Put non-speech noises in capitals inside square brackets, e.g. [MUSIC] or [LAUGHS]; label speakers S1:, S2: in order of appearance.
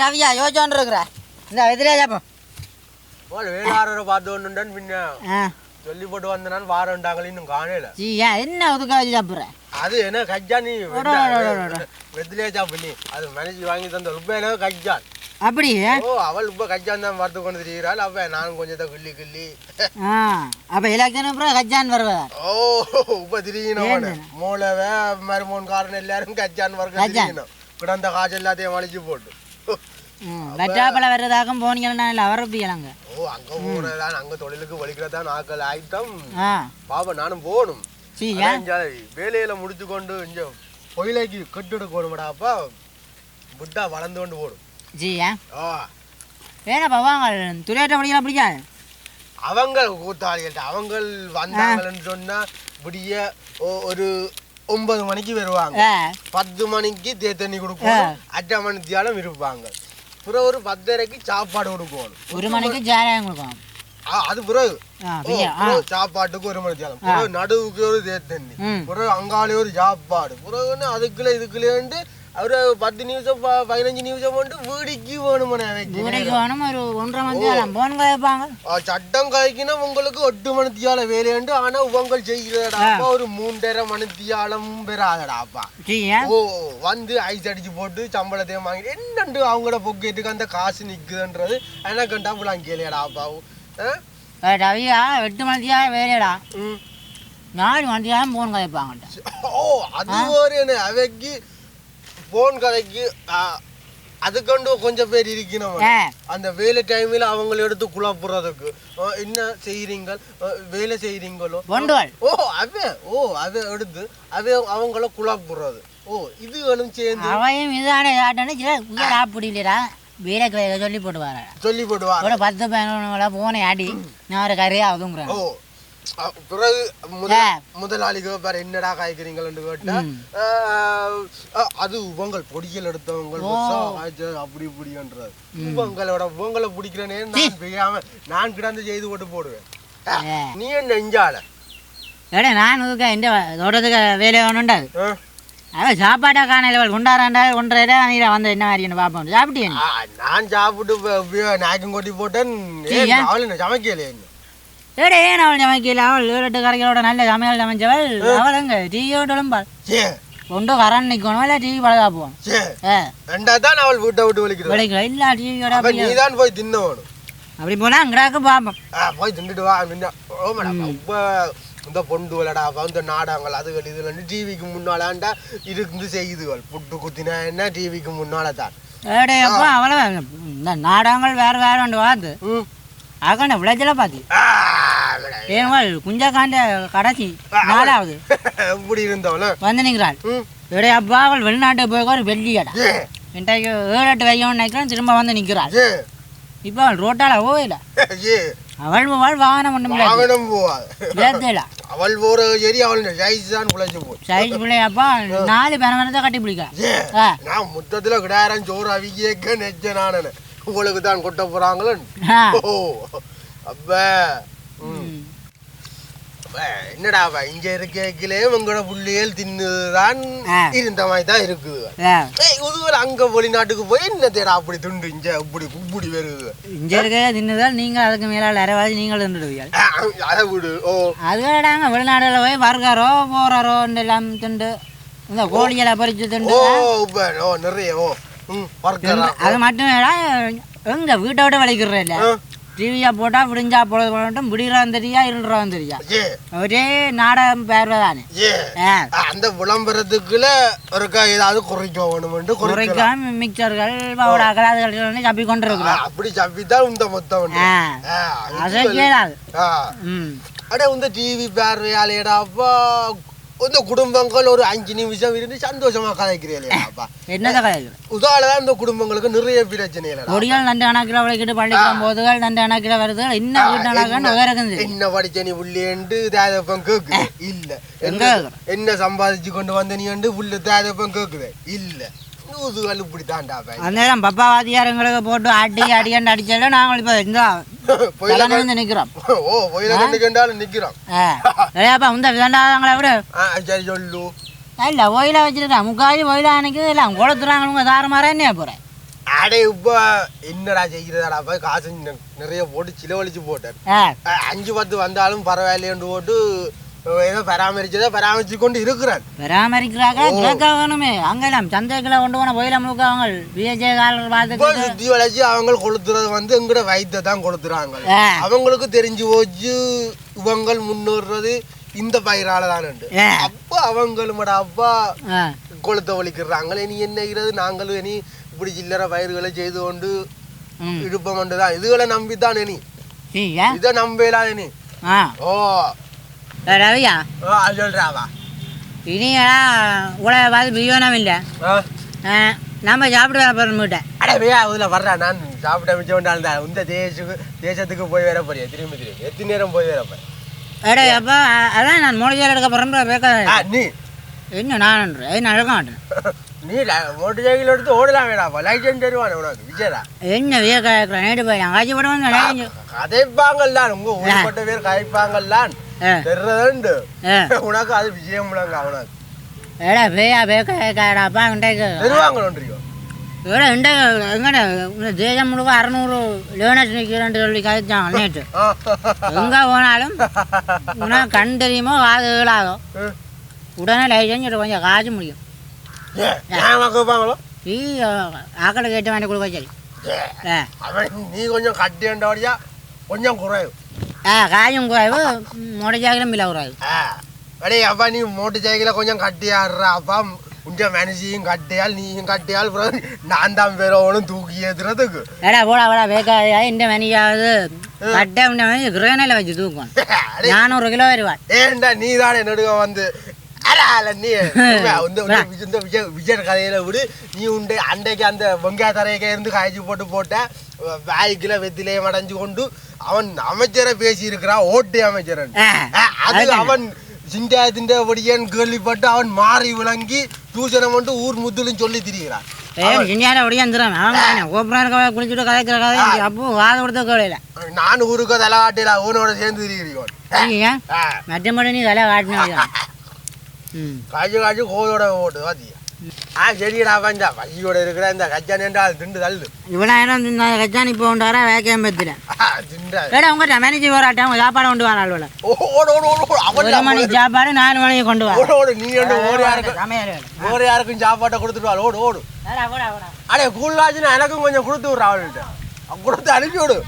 S1: ரவியா யோசிச்சோன்னு இருக்கிற இந்த எதிரே ஜாப்போம்
S2: போல வேளாளரை பார்த்து ஒன்றுடன் பின்ன.
S1: ஆ.
S2: சொல்லி போட்டு வந்தனான் வாரண்டாங்களே இன்னும் காணல.
S1: ஜி ஏன் என்ன ஒதுக்காச்சு சாப்பிட்ற
S2: அது என்ன கஜ்ஜானி
S1: அட, அட.
S2: வெத்திலே சாப்பிண்ணி அது மனைவி வாங்கி தந்த உப்ப என்ன கஜ்ஜான்.
S1: அப்படி?
S2: ஓ அவள் உப்ப கஜ்ஜான் தான் வறுத்து கொண்டு திரிகிறாள். அவ நானும் கொஞ்சத்தை கிள்ளி கிள்ளி.
S1: ஆ அப்போ எலெக்ஷன் அப்புறம் கஜான் வருவதா
S2: ஓ உப்ப திரியினவன் மூளவை மருமோன் காரன் எல்லாரும் கஜ்ஜான்
S1: கஜ்ஜான்.
S2: திரியினோம். கிடந்த காசு எல்லாத்தையும் வலிச்சு போட்டு.
S1: ம் வெட்டாப்பழம் வர்றதாக்கும் போனீங்கன்னா இல்லை வரப்பிக்கலாங்க
S2: ஓ அங்க போறதான் அங்க தொழிலுக்கு வலிக்கிறதா நாக்கள் ஆயிட்டம்.
S1: ஆ.
S2: பாப்பா நானும் போகணும். வேலையில முடிச்சு கொண்டு இங்க பொயிலைக்கு கெட்டுடுக்கு போகணுமாடாப்பா புட்டா வளர்ந்து கொண்டு போடும்
S1: ஜி ஏன்
S2: ஆ
S1: வேணாப்பா வாங்க. துறையாட்ட படிக்கலாம் பிடிக்காது
S2: அவங்க கூத்தாளிகள்ட்ட அவங்க வந்தாங்கன்னு சொன்னா விடிய ஒரு ஒன்பது மணிக்கு வருவாங்க. பத்து மணிக்கு தே தண்ணி கொடுக்கணும் அட்டை மணித்தியாலும் இருப்பாங்க. பிறகு ஒரு பத்தரைக்கு சாப்பாடு கொடுக்கணும்.
S1: ஒரு மணிக்கு ஜாராயம் கொடுக்கணும்.
S2: அது பிறகு. பிறகு சாப்பாட்டுக்கு ஒரு மணி தியாலம் பிறகு நடுவுக்கு ஒரு தே தண்ணி
S1: ம்.
S2: பிறகு அங்காலே ஒரு சாப்பாடு. பிறகுன்னு அதுக்குள்ள இதுக்குள்ளேண்டு அவரு பத்து நிமிஷம் பதினஞ்சு நிமிஷம் வந்து வீடிக்கு வேணுமனே
S1: ஊடைக்கு வேணும் ஒரு ஒன்றரை மணி நேரம் போன் கேட்பாங்க
S2: சட்டம் காய்க்கினா உங்களுக்கு எட்டு மணித்தியால வேலையுண்டு ஆனா உங்கள் செய்கிறடாப்பா ஒரு மூன்றரை மணித்தியாலம் பெறாதடாப்பா ஓ வந்து ஐஸ் அடிச்சு போட்டு சம்பளத்தையும் வாங்கிட்டு என்னண்டு அவங்களோட பொக்கெட்டுக்கு அந்த காசு நிக்குதுன்றது எனக்கு கண்டாப்புலாம் கேளியடாப்பா
S1: ரவியா எட்டு மணித்தியா வேலையடா நாலு மணித்தியாலும் போன் கேட்பாங்கட்ட
S2: ஓ அது ஒரு அவைக்கு போன் கதைக்கு அதுக்கண்டு கொஞ்சம் பேர் இருக்கணும். அந்த வேலை டைமில் அவங்கள எடுத்து குழப்புறதுக்கு. என்ன செய்கிறீங்க வேலை செய்கிறீங்களோ ஓ அவன் ஓ அவன் எடுத்து அவன் அவங்கள குழப்புறது. ஓ இதுகளும் சேர்ந்து.
S1: அவையும் இதான இதாட்டன்னு சில உயர் ஆப்பிடிலடா வீரக்கு வேக சொல்லி போட்டு வர
S2: சொல்லி போடுவா
S1: ஒரு பத்து பதினொன்று போனை ஆடி நான் ஒரு கரையா அதுங்கிறேன்
S2: ஓ பிறகு. முதலாளிக்கு பாரு என்னடா காய்க்கிறீங்கன்னு கேட்டா அது உங்கள் பொடியல் எடுத்தவங்க அப்படி இப்படின்றது உங்களோட உங்களை பிடிக்கிறனே நான் தெரியாம நான் கிடந்து செய்து போட்டு போடுவேன். நீ என்ன நெஞ்சால?
S1: ஏடா நான் இதுக்கு இந்த தோட்டத்துக்கு வேலை வேணுண்டாது
S2: ஆ?
S1: அவன் சாப்பாட்டை காணையில் கொண்டாடுறாண்டா கொண்டா நீ வந்து என்ன மாதிரி பார்ப்போம். சாப்பிட்டியா
S2: நான் சாப்பிட்டு நாயக்கம் கொட்டி போட்டேன். சமைக்கலையே.
S1: ஏடா ஏன் அவள் சமைக்கல அவள் ஏழெட்டு கரைகளோட நல்ல சமையல் சமைச்சவள். அவள் எங்க கரண்ட் நிற்கணும் இல்லை டிவி பழகா போகணும்.
S2: தான் அவள் வீட்டை விட்டு
S1: இல்லை டிவியோட
S2: நீ தான் போய் தின்னவனும்
S1: அப்படி போனால் அங்கடாக்கு பார்ப்போம்
S2: போய் தின்னுட்டு வா ரொம்ப இந்த பொண்டு விளடா இந்த நாடகங்கள் அதுகள் இதுல டிவிக்கு முன்னாலாண்டா இருந்து செய்யுதுகள் புட்டு குத்தினா என்ன டிவிக்கு முன்னால தான்.
S1: ஏடே அப்போ அவ்வளோ இந்த நாடகங்கள் வேறு வேறு ஒன்று பார்த்து
S2: ம்.
S1: ஆக்கண்ட விளைச்சல பார்த்தி. ஏங்கள் குஞ்சக்காண்ட கடைசி நாலாவது.
S2: எப்படி இருந்தவள?
S1: வந்து நிற்கிறாள் ஏடே அப்பா அவள் வெளிநாட்டுக்கு போய் ஒரு வெள்ளியடா. இன்றைக்கு ஏழு எட்டு வைக்கணும்னு நினைக்கிறேன் திரும்ப வந்து நிற்கிறாள் இப்போ அவள் ரோட்டால போகல அவள் அவள் வாகனம் ஒன்றும் இல்லை.
S2: வாகனம் போவா அவள் போற ஏரி அவள் சைஸ் தான் குழைச்சு போ
S1: சைஸ் பிள்ளையாப்பா நாலு பேரமரத்தை கட்டி பிடிக்க
S2: நான் மொத்தத்துல கிடாரம் சோறு அவிக்க நெச்ச நானு உங்களுக்கு தான் கொட்ட போறாங்களோ ஓ. அப்ப. என்னடா இங்க இருக்கே உங்களோட புள்ளியல் தின்னுதான். இருந்த மாதிரி தான் இருக்குது இதுவரை அங்க வெளிநாட்டுக்கு போய் என்ன தேடா அப்படி துண்டு இங்க இப்படி இப்படி வருது.
S1: இங்கே இருக்க தின்னுதால் நீங்கள் அதுக்கு மேலே அரைவாதி நீங்கள் தின்னுடுவீங்க
S2: அதை விடு. ஓ.
S1: வெளிநாடுல போய் வர்க்காரோ போறாரோ எல்லாம் திண்டு இந்த கோழிகளை பறிச்சு திண்டு
S2: ஓ நிறைய ஓ.
S1: அது மட்டும் எங்க வீட்டை விட விளைக்கிறேன். டிவியா போட்டா விடிஞ்சா பொழுது போடட்டும் விடுறான் தெரியா இருறான் தெரியா? ஒரே நாடகம் பேர்வை தானே
S2: அந்த விளம்பரத்துக்குள்ள ஒருக்கா ஏதாவது குறைக்க வேணுமென்று குறைக்கலாம்.
S1: குறைக்காம மிக்சர்கள் பவுடாக்கள் அதுகள் சப்பி கொண்டு இருக்கிறோம்
S2: அப்படி சப்பித்தான் இந்த மொத்தம்
S1: ஆ.
S2: ஆ,
S1: அதை
S2: இது
S1: கேளாது.
S2: ஆ.
S1: ம்.
S2: அட இந்த டிவி பார்வையாலேடாப்பா இந்த குடும்பங்கள் ஒரு அஞ்சு நிமிஷம் இருந்து சந்தோஷமா கதைக்கிறீங்களேடாப்பா
S1: என்னதை கதைகள்
S2: உதால இந்த குடும்பங்களுக்கு நிறைய பிரச்சனை இல்லடா
S1: கொடிகள் நண்டு கணக்கில் விளைக்கிட்டு பள்ளிக்கூடம் போதுகள் நண்டு கணக்கில் வருது என்ன வீட்டு
S2: என்ன படிச்ச நீ புள்ளியண்டு தேதப்பம் கேக்குது இல்ல என்ன என்ன சம்பாதிச்சு கொண்டு வந்த நீ புள்ளு தேதப்பம் கேக்குது இல்ல நூதுகள் இப்படி தாண்டா
S1: அந்த நேரம் பப்பா வாத்தியாரங்களுக்கு போட்டு அடி அடியாண்டு அடிச்சால நாங்கள் இப்போ இந்த [LAUGHS] நிற்கிறோம் [LAUGHS]
S2: ஓ போயில கண்டு கண்டாலும் நிக்கிறோம்
S1: ஏப்பா இந்த விதண்டாதவங்களை விட.
S2: சரி சொல்லு.
S1: இல்லை ஓயில வச்சிருக்கேன் முக்கால் ஓயில அன்னைக்கு இல்லை குளத்துறாங்க தாறுமாறா என்ன போகிறேன்
S2: அடே இப்ப என்னடா செய்கிறதாடா போய் காசு நிறைய போட்டு சிலவழிச்சு போட்டேன். அஞ்சு பத்து வந்தாலும் பரவாயில்லையன்று போட்டு ஏதோ பராமரிச்சதை பராமரிச்சு கொண்டு இருக்கிறேன்
S1: பராமரிக்கிறாங்க வேணுமே அங்கெல்லாம் சந்தைக்குள்ள கொண்டு போன போயில முழுக்க அவங்க விஜய்
S2: சுத்தி வளைச்சு அவங்க கொளுத்துறது வந்து எங்கட வயித்தை தான் கொளுத்துறாங்க. அவங்களுக்கு தெரிஞ்சு போச்சு இவங்கள் முன்னேறது இந்த பயிரால தான்
S1: ஆ.
S2: அப்ப அவங்களுமடா அப்பா கொளுத்த ஒழிக்கிறாங்களே நீ என்னங்கிறது நாங்களும் இனி இப்படி சில்லற பயிர்களை செய்து கொண்டு
S1: ம்.
S2: இடுப்பம் தான் இதுகளை நம்பித்தான் இனி.
S1: சரியா
S2: இதை நம்பலாம் இனி. ஓ.
S1: ரவியா
S2: சொல்றாவா?
S1: இனியெல்லாம் உலக பார்த்து பிரியோனம் இல்லை. நம்ம சாப்பிட்டு வர போகிறோம் வீட்டை
S2: அட வேயா இதுல வர்றா நான். சாப்பிட்ட மிச்சம் தான் இந்த தேசத்துக்கு தேசத்துக்கு போய் வர போறியா திரும்பி திரும்பி? எத்தனை நேரம் போய் வர போறேன்
S1: எடே அப்போ அதான் நான் சேர் எடுக்க போகிறேன்
S2: நீ.
S1: என்ன நான் நான் எடுக்க மாட்டேன்
S2: நீ மோட்டர் சைக்கிள் எடுத்து ஓடலாம் வேடாப்பா லைசன்ஸ் தருவானே உனக்கு விஜயரா
S1: என்ன வேக கேட்குறேன் நேற்று போய் நான் காய்ச்சி போடுவேன்
S2: கதைப்பாங்கல்தான் உங்க ஊர்பட்ட பேர் கதைப்பாங்கல்தான்
S1: ஆ
S2: தெரிறதுண்டு
S1: ஆ
S2: உனக்கு அது விஜயம் முழங்க அவனுக்கு
S1: எடா பேயா பேக்க கேட்கறாப்பா இன்றைக்கு
S2: தருவாங்களோன்றியோ
S1: எடா இன்றைக்கு எங்கட இந்த தேசம் முழுக்க அறநூறு லேனர்ஸ் நிற்கிறேன்னு சொல்லி கதைச்சாங்க நேற்று எங்கே போனாலும் உனக்கு கண் தெரியுமோ காது கேளாதோ உடனே லைசன்ஸ் கொஞ்சம் காய்ச்ச முடியும்
S2: ஏன் கேட்பாங்களோ
S1: நீ ஆக்களை கேட்டு வாங்கி கொடுக்க காயும் குறைவு முடிஞ்சாக்கிலும் இல்லை குறைவு
S2: அடே அப்பா நீ மோட்டர் சைக்கிளை கொஞ்சம் கட்டியாடுறா அப்பா. உஞ்ச மனுஷியும் கட்டியால் நீயும் கட்டியால் நான் தான் பேரோனும் தூக்கி ஏத்துறதுக்கு.
S1: ஏடா போடா போடா வேக்காதையா இந்த மணியாவது கட்ட இந்த மணி கிரகணையில் வச்சு தூக்கும் நானூறு கிலோ வருவாள்
S2: ஏன்டா நீ தானே வந்து [LAUGHS] இந்த விஜய் விஜய் கதையில விடு. நீ உண்டு அன்றைக்கு அந்த வெங்காய தரையக்க இருந்து காய்ச்சி போட்டு போட்ட வாய்க்குல வெத்திலையும் அடைஞ்சு கொண்டு அவன் அமைச்சரை பேசி இருக்கிறான் ஓட்டு அமைச்சரன். அது அவன் சிண்டாயத்தின் படியன் கேள்விப்பட்டு அவன் மாறி விளங்கி தூசணம் கொண்டு ஊர் முத்துலும் சொல்லி திரிகிறான். நான் ஊருக்கு தலை காட்டில அவனோட சேர்ந்து திரிகிறோம்
S1: நீங்க மற்றபடி நீ தலை காட்டினா
S2: காய்ச்சி காய்ச்சி கோயோட ஓட்டு பாத்தியா ஆ சரிடா பஞ்சா பசியோட இருக்கிற இந்த கச்சான் என்றால் திண்டு தள்ளு
S1: இவ்வளோயிரம் கச்சானி இப்போ உண்டு வர வேக்கையம்
S2: திண்டா.
S1: ஏடா உங்கள்கிட்ட மேனேஜர் வராட்டம் உங்க சாப்பாடு கொண்டு வர
S2: ஓடு ஓடு ஓடு ஓடு அவன்
S1: ஒரு மணி சாப்பாடு நாலு மணிக்கு கொண்டு வர
S2: ஓடு ஓடு. நீ என்ன ஓடு யாருக்கும். வேறு யாருக்கும் சாப்பாட்டை கொடுத்துட்டு வா ஓடு ஓடு. அடே கூழ்லாச்சுன்னா எனக்கும் கொஞ்சம் கொடுத்து விட்ற அவள்கிட்ட. கொடுத்து அனுப்பி விடு